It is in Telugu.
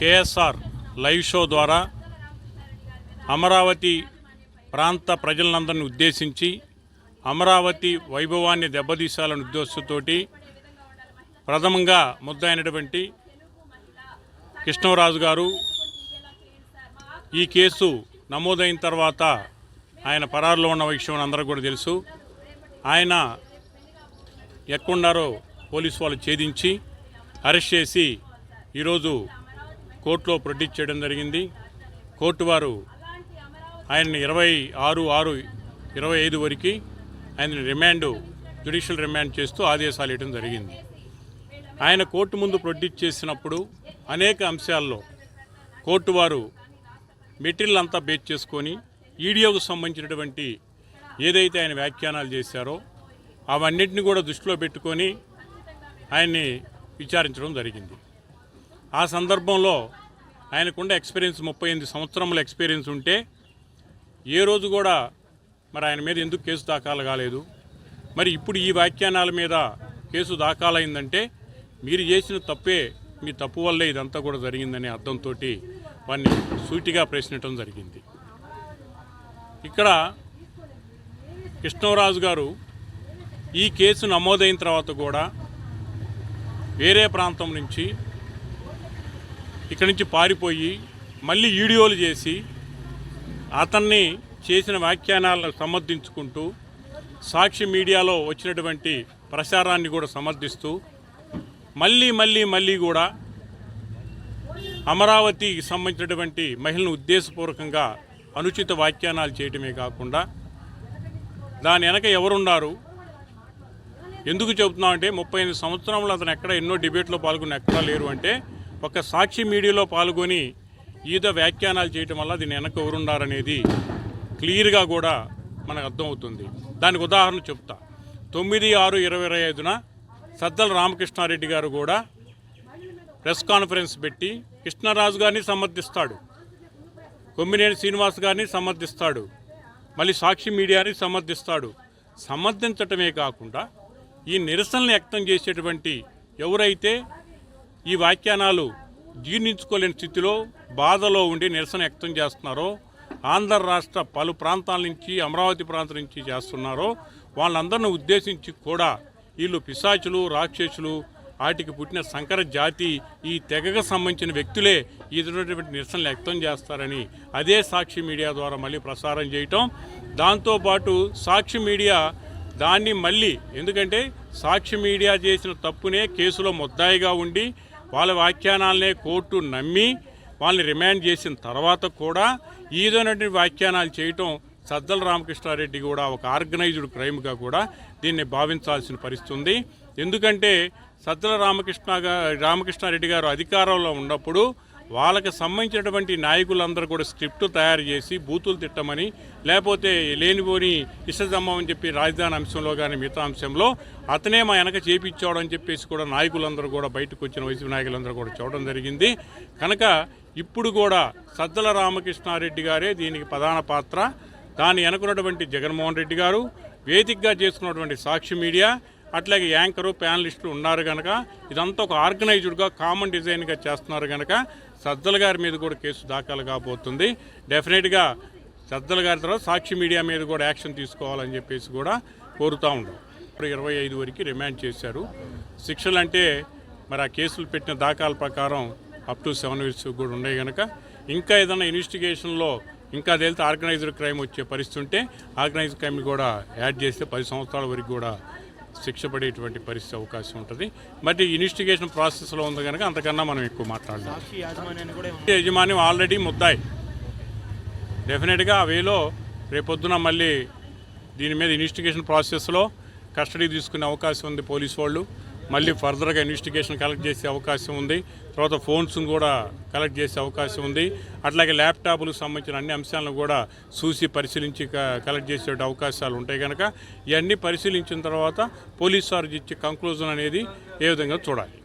కేఎస్ఆర్ లైవ్ షో ద్వారా అమరావతి ప్రాంత ప్రజలందరిని ఉద్దేశించి అమరావతి వైభవాన్ని దెబ్బతీసాలని ఉద్దేశంతోటి ప్రథమంగా ముద్దయినటువంటి కృష్ణరాజు గారు ఈ కేసు నమోదైన తర్వాత ఆయన పరారులో ఉన్న విషయం అందరూ కూడా తెలుసు. ఆయన ఎక్కడున్నారో పోలీసు వాళ్ళు ఛేదించి అరెస్ట్ చేసి ఈరోజు కోర్టులో ప్రొడ్యూస్ చేయడం జరిగింది. కోర్టు వారు ఆయన్ని ఇరవై ఆరు ఆరు ఇరవై ఐదు వరకు ఆయన రిమాండ్ జ్యుడిషియల్ రిమాండ్ చేస్తూ ఆదేశాలు ఇవ్వడం జరిగింది. ఆయన కోర్టు ముందు ప్రొడ్యూస్ చేసినప్పుడు అనేక అంశాల్లో కోర్టు వారు మెటీరియల్ అంతా బేస్ చేసుకొని ఈడియోకు సంబంధించినటువంటి ఏదైతే ఆయన వ్యాఖ్యానాలు చేశారో అవన్నిటిని కూడా దృష్టిలో పెట్టుకొని ఆయన్ని విచారించడం జరిగింది. ఆ సందర్భంలో ఆయనకున్న ఎక్స్పీరియన్స్ ముప్పై ఎనిమిది సంవత్సరముల ఎక్స్పీరియన్స్ ఉంటే ఏ రోజు కూడా మరి ఆయన మీద ఎందుకు కేసు దాఖలు కాలేదు? మరి ఇప్పుడు ఈ వ్యాఖ్యానాల మీద కేసు దాఖలైందంటే మీరు చేసిన తప్పే మీ తప్పు వల్లే ఇదంతా కూడా జరిగిందనే అర్థంతో వారిని సూటిగా ప్రశ్నించడం జరిగింది. ఇక్కడ కృష్ణరాజు గారు ఈ కేసు నమోదైన తర్వాత కూడా వేరే ప్రాంతం నుంచి ఇక్కడి నుంచి పారిపోయి మళ్ళీ వీడియోలు చేసి అతన్ని చేసిన వ్యాఖ్యానాలను సమర్థించుకుంటూ సాక్షి మీడియాలో వచ్చినటువంటి ప్రచారాన్ని కూడా సమర్థిస్తూ మళ్ళీ మళ్ళీ మళ్ళీ కూడా అమరావతికి సంబంధించినటువంటి మహిళను ఉద్దేశపూర్వకంగా అనుచిత వ్యాఖ్యానాలు చేయటమే కాకుండా దాని వెనక ఎవరున్నారు? ఎందుకు చెబుతున్నామంటే ముప్పై ఎనిమిది సంవత్సరంలో అతను ఎక్కడ ఎన్నో డిబేట్లో పాల్గొని ఎక్కడా లేరు అంటే ఒక సాక్షి మీడియాలో పాల్గొని ఈత వ్యాఖ్యానాలు చేయటం వల్ల దీని వెనక ఎవరున్నారనేది క్లియర్గా కూడా మనకు అర్థమవుతుంది. దానికి ఉదాహరణ చెప్తా. తొమ్మిది ఆరు ఇరవై ఇరవై ఐదున సద్దల రామకృష్ణారెడ్డి గారు కూడా ప్రెస్ కాన్ఫరెన్స్ పెట్టి కృష్ణరాజు గారిని సమర్థిస్తాడు. కొమ్మినేని శ్రీనివాస్ గారిని సమర్థిస్తాడు. మళ్ళీ సాక్షి మీడియాని సమర్థిస్తాడు. సమర్థించటమే కాకుండా ఈ నిరసనలు వ్యక్తం చేసేటువంటి ఎవరైతే ఈ వ్యాఖ్యానాలు జీర్ణించుకోలేని స్థితిలో బాధలో ఉండి నిరసన వ్యక్తం చేస్తున్నారో ఆంధ్ర రాష్ట్ర పలు ప్రాంతాల నుంచి అమరావతి ప్రాంతం నుంచి చేస్తున్నారో వాళ్ళందరిని ఉద్దేశించి కూడా వీళ్ళు పిశాచులు రాక్షసులు వాటికి పుట్టిన సంకర జాతి ఈ తెగకు సంబంధించిన వ్యక్తులే ఇటువంటి నిరసనలు వ్యక్తం చేస్తారని అదే సాక్షి మీడియా ద్వారా మళ్ళీ ప్రసారం చేయటం. దాంతోపాటు సాక్షి మీడియా దాన్ని మళ్ళీ ఎందుకంటే సాక్షి మీడియా చేసిన తప్పునే కేసులో ముద్దాయిగా ఉండి వాళ్ళ వ్యాఖ్యానాలనే కోర్టు నమ్మి వాళ్ళని రిమాండ్ చేసిన తర్వాత కూడా ఈదైనటువంటి వ్యాఖ్యానాలు చేయటం సజ్జల రామకృష్ణారెడ్డి కూడా ఒక ఆర్గనైజ్డ్ క్రైమ్గా కూడా దీన్ని భావించాల్సిన పరిస్థితి ఉంది. ఎందుకంటే సజ్జల రామకృష్ణ రామకృష్ణారెడ్డి గారు అధికారంలో ఉన్నప్పుడు వాళ్ళకి సంబంధించినటువంటి నాయకులందరూ కూడా స్క్రిప్ట్ తయారు చేసి బూతులు తిట్టమని లేకపోతే లేనిపోని ఇష్టజమ్మం అని చెప్పి రాజధాని అంశంలో కానీ మిగతా అంశంలో అతనే మా వెనక చేపించాడు అని చెప్పేసి కూడా నాయకులందరూ కూడా బయటకు వచ్చిన వైసీపీ నాయకులందరూ కూడా చూడడం జరిగింది. కనుక ఇప్పుడు కూడా సద్దల రామకృష్ణారెడ్డి గారే దీనికి ప్రధాన పాత్ర. దాన్ని వెనుకున్నటువంటి జగన్మోహన్ రెడ్డి గారు వేదికగా చేసుకున్నటువంటి సాక్షి మీడియా అట్లాగే యాంకరు ప్యానలిస్టులు ఉన్నారు కనుక ఇదంతా ఒక ఆర్గనైజ్డ్గా కామన్ డిజైన్గా చేస్తున్నారు కనుక సజ్జల గారి మీద కూడా కేసు దాఖలు కాబోతుంది. డెఫినెట్గా సజ్జల గారి తర్వాత సాక్షి మీడియా మీద కూడా యాక్షన్ తీసుకోవాలని చెప్పేసి కూడా కోరుతూ ఉన్నాం. ఇప్పుడు ఇరవై ఐదు వరకు రిమాండ్ చేశారు. శిక్షలు అంటే మరి ఆ కేసులు పెట్టిన దాఖల ప్రకారం అప్ టు సెవెన్ ఇయర్స్ కూడా ఉన్నాయి కనుక ఇంకా ఏదైనా ఇన్వెస్టిగేషన్లో ఇంకా తేలితే ఆర్గనైజ్డ్ క్రైమ్ వచ్చే పరిస్థితి ఉంటే ఆర్గనైజ్డ్ క్రైమ్ కూడా యాడ్ చేస్తే పది సంవత్సరాల వరకు కూడా శిక్ష పడేటువంటి పరిస్థితి అవకాశం ఉంటుంది. బట్ ఇన్వెస్టిగేషన్ ప్రాసెస్లో ఉంది కనుక అంతకన్నా మనం ఎక్కువ మాట్లాడలేం. సాక్షి యాజమాన్యాన్ని కూడా యజమాని ఆల్రెడీ ముద్దాయి. డెఫినెట్గా ఆ వేలో రేపొద్దున మళ్ళీ దీని మీద ఇన్వెస్టిగేషన్ ప్రాసెస్లో కస్టడీ తీసుకునే అవకాశం ఉంది పోలీసు వాళ్ళు. మళ్ళీ ఫర్దర్గా ఇన్వెస్టిగేషన్ కలెక్ట్ చేసే అవకాశం ఉంది. తర్వాత ఫోన్స్ కూడా కలెక్ట్ చేసే అవకాశం ఉంది. అట్లాగే ల్యాప్టాప్లకు సంబంధించిన అన్ని అంశాలను కూడా చూసి పరిశీలించి క- కలెక్ట్ చేసే అవకాశాలు ఉంటాయి కనుక ఇవన్నీ పరిశీలించిన తర్వాత పోలీస్ వారు ఇచ్చే కంక్లూజన్ అనేది ఏ విధంగా చూడాలి.